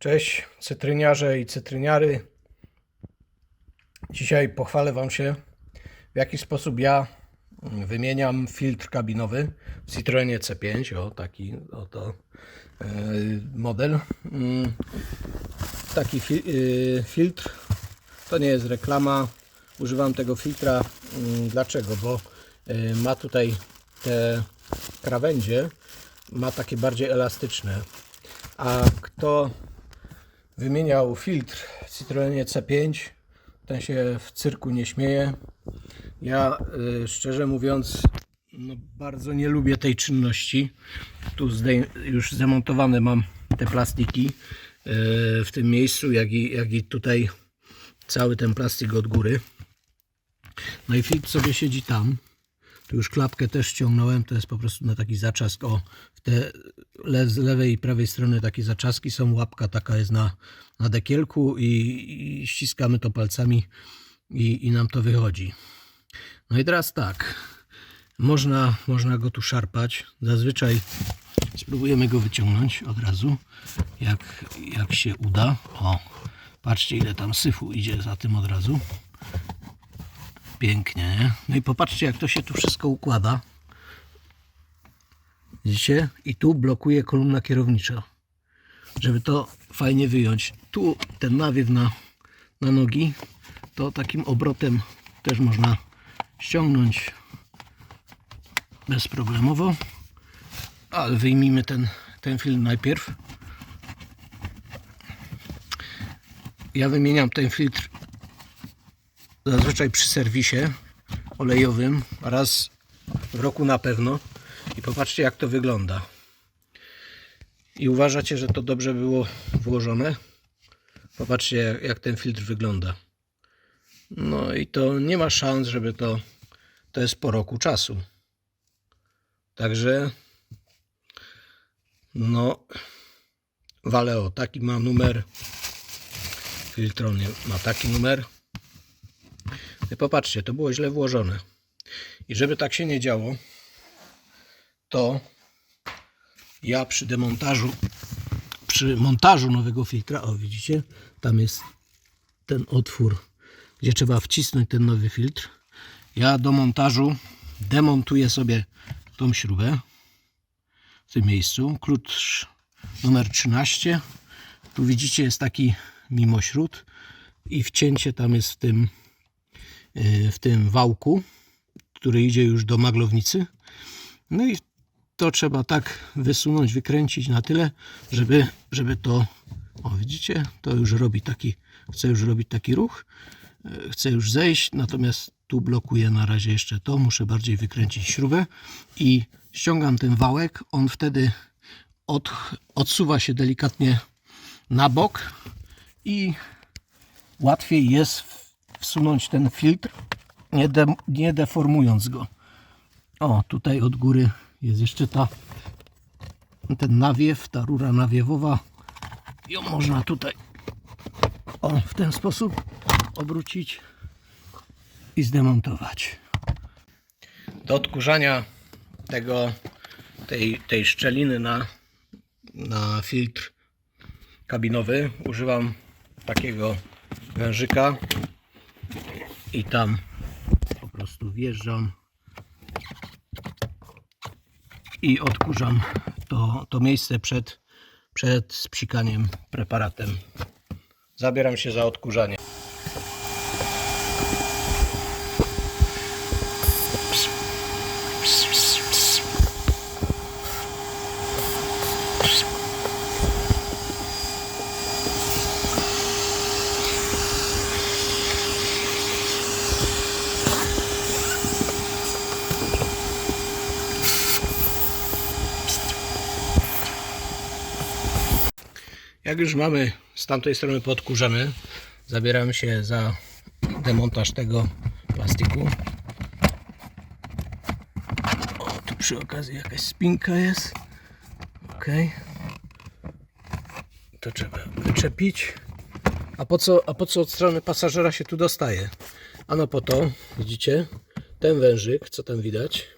Cześć cytryniarze i cytryniary. Dzisiaj pochwalę Wam się, w jaki sposób ja wymieniam filtr kabinowy w Citroenie C5. O, taki oto e, model. Mm, Taki y, filtr to nie jest reklama. Używam tego filtra. mm, Dlaczego? Bo y, ma tutaj te krawędzie, ma takie bardziej elastyczne. A kto wymieniał filtr w Citroenie C5, ten się w cyrku nie śmieje. Ja y, szczerze mówiąc no, bardzo nie lubię tej czynności. Tu już zamontowane mam te plastiki y, w tym miejscu, jak i, jak i tutaj cały ten plastik od góry. No i filtr sobie siedzi tam. Tu już klapkę też ściągnąłem, to jest po prostu na taki zaczask. O, te le, z lewej i prawej strony takie zaczaski są, łapka taka jest na, na dekielku i, i ściskamy to palcami i, i nam to wychodzi. No i teraz tak, można, można go tu szarpać. Zazwyczaj spróbujemy go wyciągnąć od razu, jak, jak się uda. O, patrzcie ile tam syfu idzie za tym od razu. Pięknie, nie? No i popatrzcie, jak to się tu wszystko układa. Widzicie? I tu blokuje kolumna kierownicza. Żeby to fajnie wyjąć. Tu ten nawiew na, na nogi, to takim obrotem też można ściągnąć bezproblemowo. Ale wyjmijmy ten, ten film najpierw. Ja wymieniam ten filtr zazwyczaj przy serwisie olejowym raz w roku na pewno i popatrzcie jak to wygląda. I uważacie, że to dobrze było włożone? Popatrzcie jak, ten filtr wygląda. No i to nie ma szans, żeby to to jest po roku czasu. Także no Valeo taki ma numer. Filtronie ma taki numer. I popatrzcie, to było źle włożone. I żeby tak się nie działo, to ja przy demontażu, przy montażu nowego filtra, o widzicie, tam jest ten otwór, gdzie trzeba wcisnąć ten nowy filtr. Ja do montażu demontuję sobie tą śrubę w tym miejscu. Klucz numer 13. Tu widzicie jest taki mimośród i wcięcie tam jest w tym w tym wałku, który idzie już do maglownicy. No i to trzeba tak wysunąć, wykręcić na tyle, żeby, żeby to, o widzicie, to już robi taki, chce już robić taki ruch, e, chce już zejść, natomiast tu blokuję na razie jeszcze to, muszę bardziej wykręcić śrubę i ściągam ten wałek, on wtedy od, odsuwa się delikatnie na bok i łatwiej jest wsunąć ten filtr, nie, de, nie deformując go. O, tutaj od góry jest jeszcze ta ten nawiew, ta rura nawiewowa. Ją można tutaj o, w ten sposób obrócić i zdemontować. Do odkurzania tego, tej, tej szczeliny na, na filtr kabinowy używam takiego wężyka i tam po prostu wjeżdżam i odkurzam to, to miejsce przed, przed spsikaniem preparatem. Zabieram się za odkurzanie. Jak już mamy z tamtej strony podkurzone, zabieram się za demontaż tego plastiku. O, tu przy okazji jakaś spinka jest. Ok. To trzeba wyczepić. A po co, a po co od strony pasażera się tu dostaje? Ano po to, widzicie, ten wężyk, co tam widać,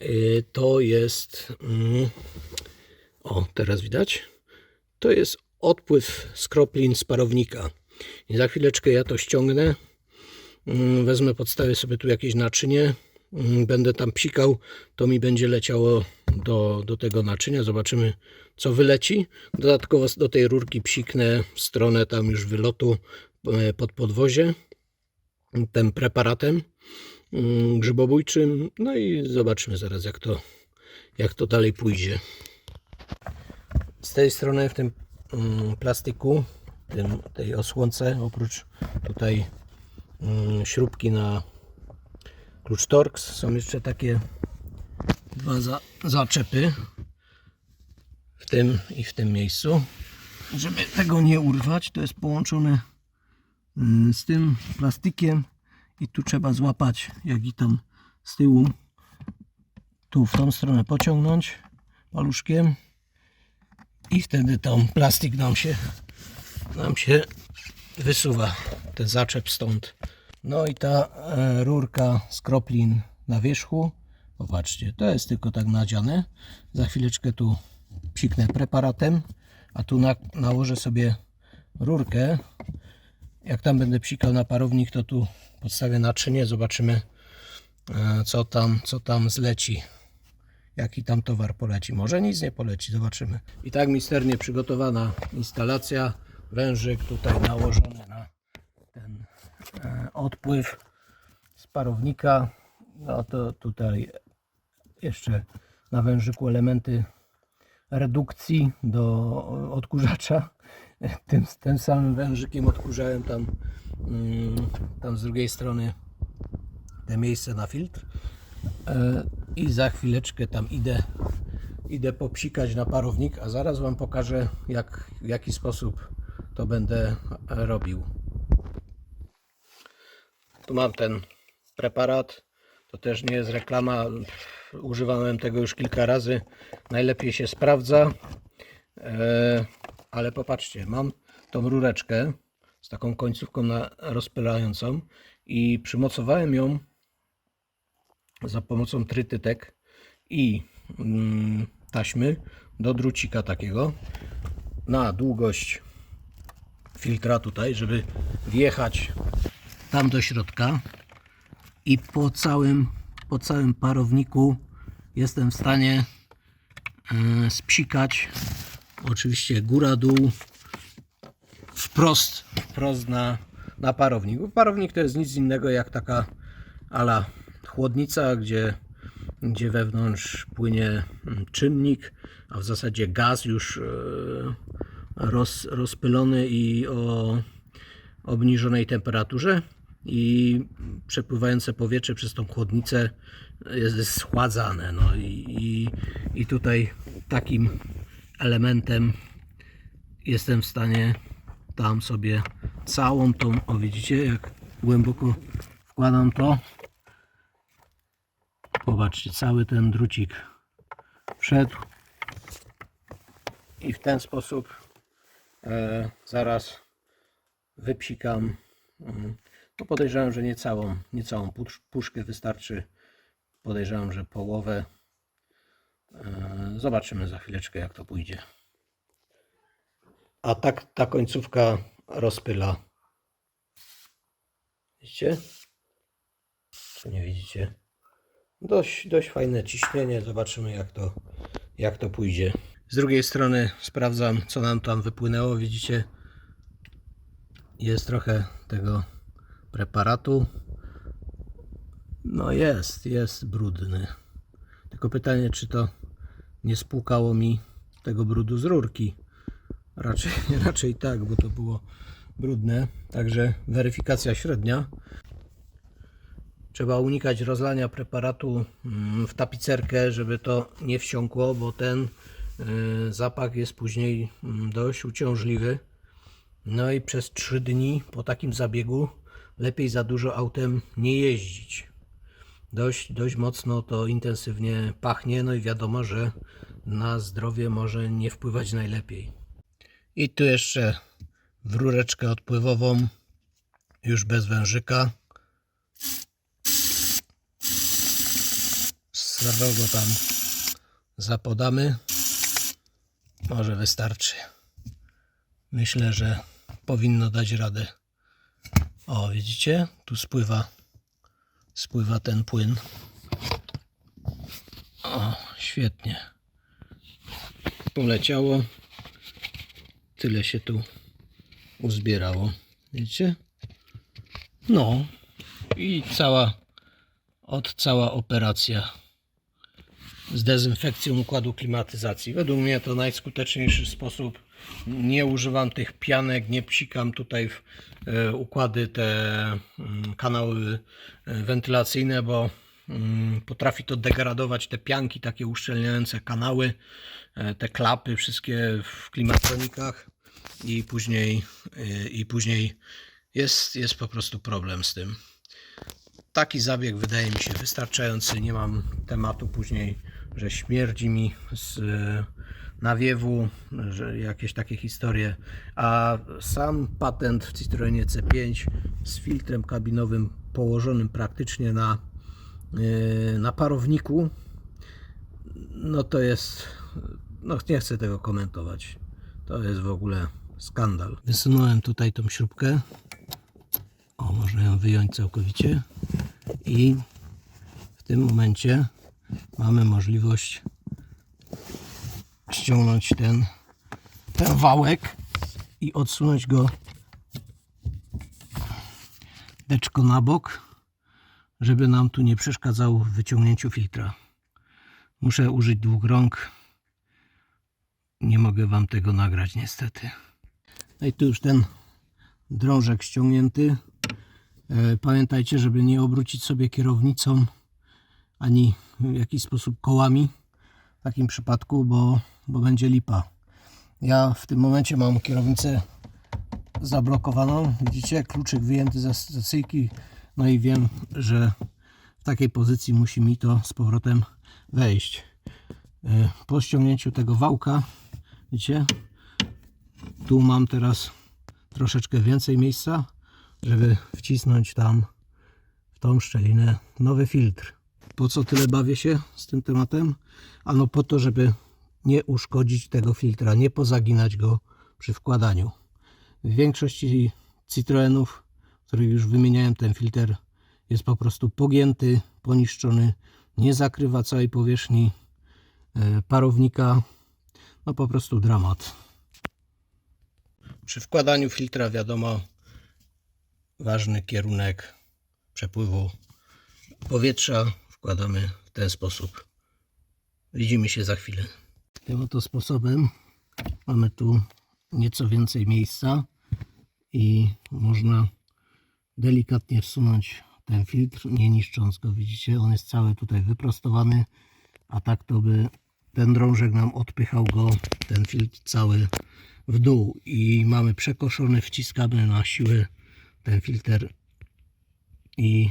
yy, to jest. mm, o, teraz widać to jest odpływ skroplin z parownika. I za chwileczkę ja to ściągnę. Mm, Wezmę, podstawię sobie tu jakieś naczynie. mm, Będę tam psikał, to mi będzie leciało do, do tego naczynia. Zobaczymy, co wyleci. Dodatkowo do tej rurki psiknę w stronę tam już wylotu e, pod podwozie tym preparatem mm, grzybobójczym. No i zobaczymy zaraz, jak to, jak to dalej pójdzie. Z tej strony w tym mm, plastiku, tym, tej osłonce, oprócz tutaj mm, śrubki na klucz Torx, są jeszcze takie dwa za, zaczepy w tym i w tym miejscu. Żeby tego nie urwać, to jest połączone mm, z tym plastikiem i tu trzeba złapać, jak i tam z tyłu, tu w tą stronę pociągnąć paluszkiem i wtedy tam plastik nam się nam się wysuwa ten zaczep stąd. No i ta e, rurka z kroplin na wierzchu. Popatrzcie, to jest tylko tak nadziane. Za chwileczkę tu psiknę preparatem a tu na, nałożę sobie rurkę. Jak tam będę psikał na parownik to tu podstawię naczynie zobaczymy e, co tam, co tam zleci jaki tam towar poleci. Może nic nie poleci, zobaczymy. I tak misternie przygotowana instalacja. Wężyk tutaj nałożony na ten e, odpływ z parownika. No to tutaj jeszcze na wężyku elementy redukcji do odkurzacza. Tym, tym samym wężykiem odkurzałem tam, mm, tam z drugiej strony te miejsce na filtr. E, i za chwileczkę tam idę idę popsikać na parownik, a zaraz Wam pokażę jak, w jaki sposób to będę robił. Tu mam ten preparat, to też nie jest reklama, używałem tego już kilka razy, najlepiej się sprawdza, E, ale popatrzcie, mam tą rureczkę z taką końcówką na, rozpylającą i przymocowałem ją za pomocą trytytek i mm, taśmy do drucika takiego na długość filtra tutaj, żeby wjechać tam do środka i po całym, po całym parowniku jestem w stanie e, spsikać oczywiście góra dół wprost, wprost na, na parownik. Parownik to jest nic innego jak taka ala chłodnica, gdzie, gdzie wewnątrz płynie mm, czynnik, a w zasadzie gaz już e, roz, rozpylony i o obniżonej temperaturze i przepływające powietrze przez tą chłodnicę jest schładzane. No i, i, i tutaj takim elementem jestem w stanie tam sobie całą tą, o widzicie jak głęboko wkładam to Popatrzcie, cały ten drucik wszedł i w ten sposób e, zaraz wypsikam. No podejrzewam, że nie całą, nie całą pusz- puszkę wystarczy. Podejrzewam, że połowę. E, zobaczymy za chwileczkę, jak to pójdzie. A tak ta końcówka rozpyla. Widzicie? Czy nie widzicie? Dość, dość fajne ciśnienie. Zobaczymy jak to, jak to pójdzie. Z drugiej strony sprawdzam co nam tam wypłynęło. Widzicie jest trochę tego preparatu. No jest, jest brudny. Tylko pytanie czy to nie spłukało mi tego brudu z rurki. Raczej, raczej tak, bo to było brudne. Także weryfikacja średnia. Trzeba unikać rozlania preparatu mm, w tapicerkę, żeby to nie wsiąkło, bo ten y, zapach jest później mm, dość uciążliwy. No i przez 3 dni po takim zabiegu lepiej za dużo autem nie jeździć. Dość, dość mocno to intensywnie pachnie, no i wiadomo, że na zdrowie może nie wpływać najlepiej. I tu jeszcze w rureczkę odpływową, już bez wężyka. Srogo tam zapodamy. Może wystarczy. myślę, że powinno dać radę. O, widzicie? Tu spływa, spływa ten płyn. O, świetnie. Poleciało. Tyle się tu uzbierało. Widzicie? No. I cała, od cała operacja z dezynfekcją układu klimatyzacji. Według mnie to najskuteczniejszy sposób. Nie używam tych pianek, nie psikam tutaj w e, układy te mm, kanały e, wentylacyjne, bo mm, potrafi to degradować te pianki, takie uszczelniające kanały, e, te klapy wszystkie w klimatronikach i później, i później jest, jest po prostu problem z tym taki zabieg wydaje mi się wystarczający. Nie mam tematu później, że śmierdzi mi z e, nawiewu, że jakieś takie historie. A sam patent w Citroenie C5 z filtrem kabinowym położonym praktycznie na, e, na parowniku, no to jest, no nie chcę tego komentować. To jest w ogóle skandal. Wysunąłem tutaj tą śrubkę. O, można ją wyjąć całkowicie. I w tym momencie mamy możliwość ściągnąć ten, ten wałek i odsunąć go deczko na bok, żeby nam tu nie przeszkadzał w wyciągnięciu filtra. Muszę użyć dwóch rąk. Nie mogę Wam tego nagrać niestety. No i tu już ten drążek ściągnięty. E, Pamiętajcie, żeby nie obrócić sobie kierownicą ani w jakiś sposób kołami w takim przypadku, bo, bo będzie lipa. Ja w tym momencie mam kierownicę zablokowaną. Widzicie, kluczyk wyjęty ze stacyjki. No i wiem, że w takiej pozycji musi mi to z powrotem wejść. E, Po ściągnięciu tego wałka, widzicie, tu mam teraz troszeczkę więcej miejsca, żeby wcisnąć tam w tą szczelinę nowy filtr. Po co tyle bawię się z tym tematem? Ano po to, żeby nie uszkodzić tego filtra, nie pozaginać go przy wkładaniu. W większości Citroenów, których już wymieniałem ten filtr, jest po prostu pogięty, poniszczony, nie zakrywa całej powierzchni e, parownika. No po prostu dramat. Przy wkładaniu filtra wiadomo, ważny kierunek przepływu powietrza wkładamy w ten sposób. Widzimy się za chwilę. Tym oto sposobem mamy tu nieco więcej miejsca i można delikatnie wsunąć ten filtr, nie niszcząc go. Widzicie, on jest cały tutaj wyprostowany, a tak to by ten drążek nam odpychał go, ten filtr cały w dół i mamy przekoszony, wciskamy na siłę ten filtr i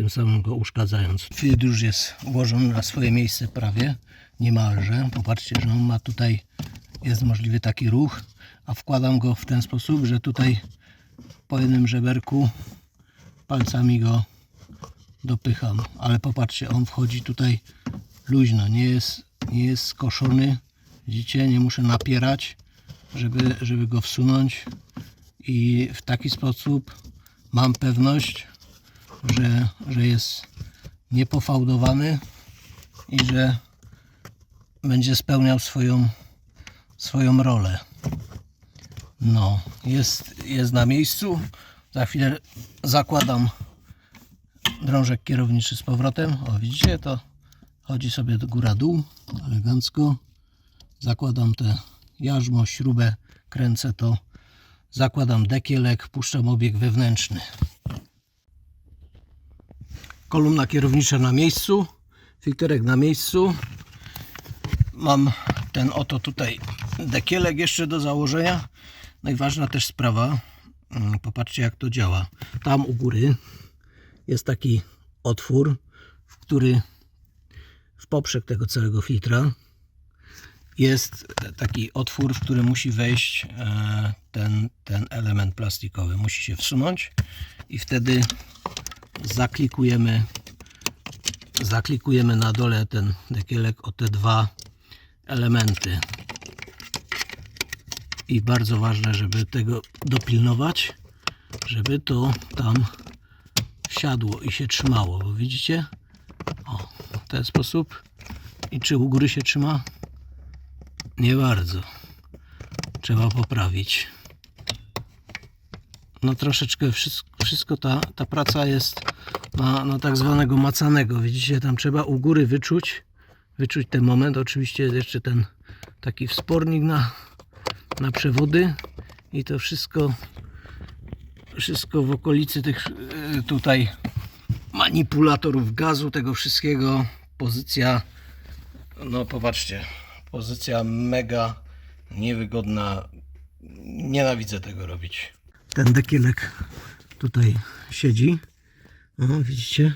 tym samym go uszkadzając. Filtr już jest ułożony na swoje miejsce prawie, niemalże. Popatrzcie, że on ma tutaj, jest możliwy taki ruch, a wkładam go w ten sposób, że tutaj po jednym żeberku palcami go dopycham. Ale popatrzcie, on wchodzi tutaj luźno, nie jest, nie jest skoszony. Widzicie, nie muszę napierać, żeby, żeby go wsunąć i w taki sposób mam pewność, że, że jest niepofałdowany i że będzie spełniał swoją, swoją rolę. No, jest, jest na miejscu. Za chwilę zakładam drążek kierowniczy z powrotem. O, widzicie, to chodzi sobie do góra-dół, elegancko. Zakładam te jarzmo, śrubę, kręcę to Zakładam dekielek, puszczam obieg wewnętrzny. Kolumna kierownicza na miejscu, filterek na miejscu. Mam ten oto tutaj dekielek jeszcze do założenia. Najważna też sprawa, mm, popatrzcie jak to działa. Tam u góry jest taki otwór, w który w poprzek tego całego filtra jest taki otwór, w który musi wejść e, ten, ten element plastikowy. Musi się wsunąć i wtedy zaklikujemy zaklikujemy na dole ten dekielek o te dwa elementy. i bardzo ważne, żeby tego dopilnować, żeby to tam siadło i się trzymało, bo widzicie? O, w ten sposób. I czy u góry się trzyma? Nie bardzo. Trzeba poprawić. No troszeczkę wszystko, wszystko ta, ta praca jest na, na tak zwanego macanego. Widzicie, tam trzeba u góry wyczuć, wyczuć ten moment. Oczywiście jest jeszcze ten taki wspornik na, na przewody i to wszystko wszystko w okolicy tych e, tutaj manipulatorów gazu, tego wszystkiego. Pozycja, no popatrzcie, pozycja mega niewygodna. Nienawidzę tego robić. Ten dekielek tutaj siedzi. O, widzicie?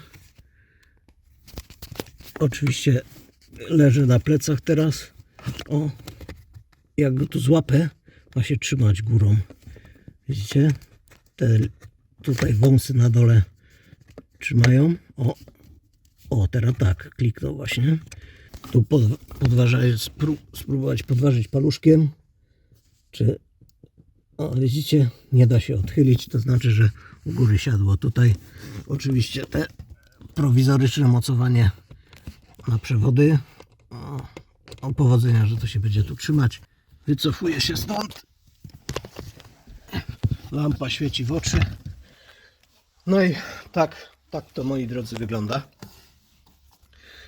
Oczywiście leży na plecach teraz. O, jak go tu złapę, ma się trzymać górą. Widzicie? Te tutaj wąsy na dole trzymają. O, o teraz tak, kliknął właśnie. Tu pod, spró, spróbować podważyć paluszkiem. Czy, o widzicie, nie da się odchylić, to znaczy, że u góry siadło. Tutaj oczywiście te prowizoryczne mocowanie na przewody. O, powodzenia, że to się będzie tu trzymać. Wycofuję się stąd. Lampa świeci w oczy. No i tak, tak to moi drodzy wygląda.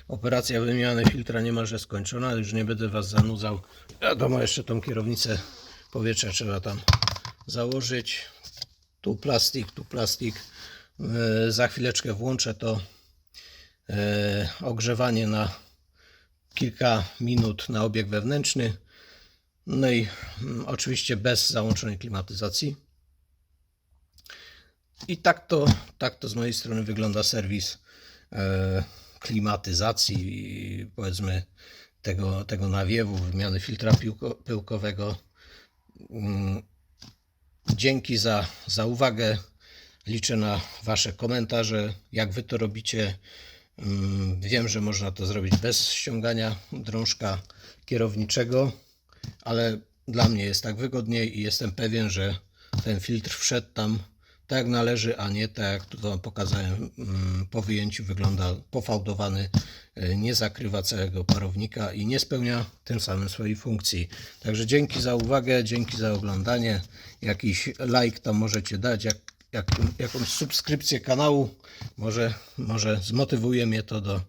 Operacja wymiany filtra niemalże skończona. Już nie będę Was zanudzał. Wiadomo, jeszcze tą kierownicę powietrza trzeba tam założyć. Tu plastik, tu plastik. E, Za chwileczkę włączę to e, ogrzewanie na kilka minut na obieg wewnętrzny. No i mm, oczywiście bez załączonej klimatyzacji. I tak to, tak to z mojej strony wygląda serwis e, klimatyzacji, powiedzmy tego, tego nawiewu, wymiany filtra pyłkowego. Dzięki za, za uwagę. Liczę na Wasze komentarze, jak Wy to robicie. Mm, Wiem, że można to zrobić bez ściągania drążka kierowniczego, ale dla mnie jest tak wygodniej i jestem pewien, że ten filtr wszedł tam tak jak należy, a nie tak jak tu Wam pokazałem mm, po wyjęciu wygląda pofałdowany, y, nie zakrywa całego parownika i nie spełnia tym samym swojej funkcji. Także dzięki za uwagę, dzięki za oglądanie. Jakiś like tam możecie dać, jak, jak, jakąś subskrypcję kanału. Może, może zmotywuje mnie to do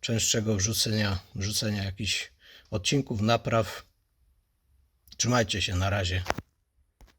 częstszego wrzucenia, wrzucenia jakichś odcinków, napraw. Trzymajcie się, na razie.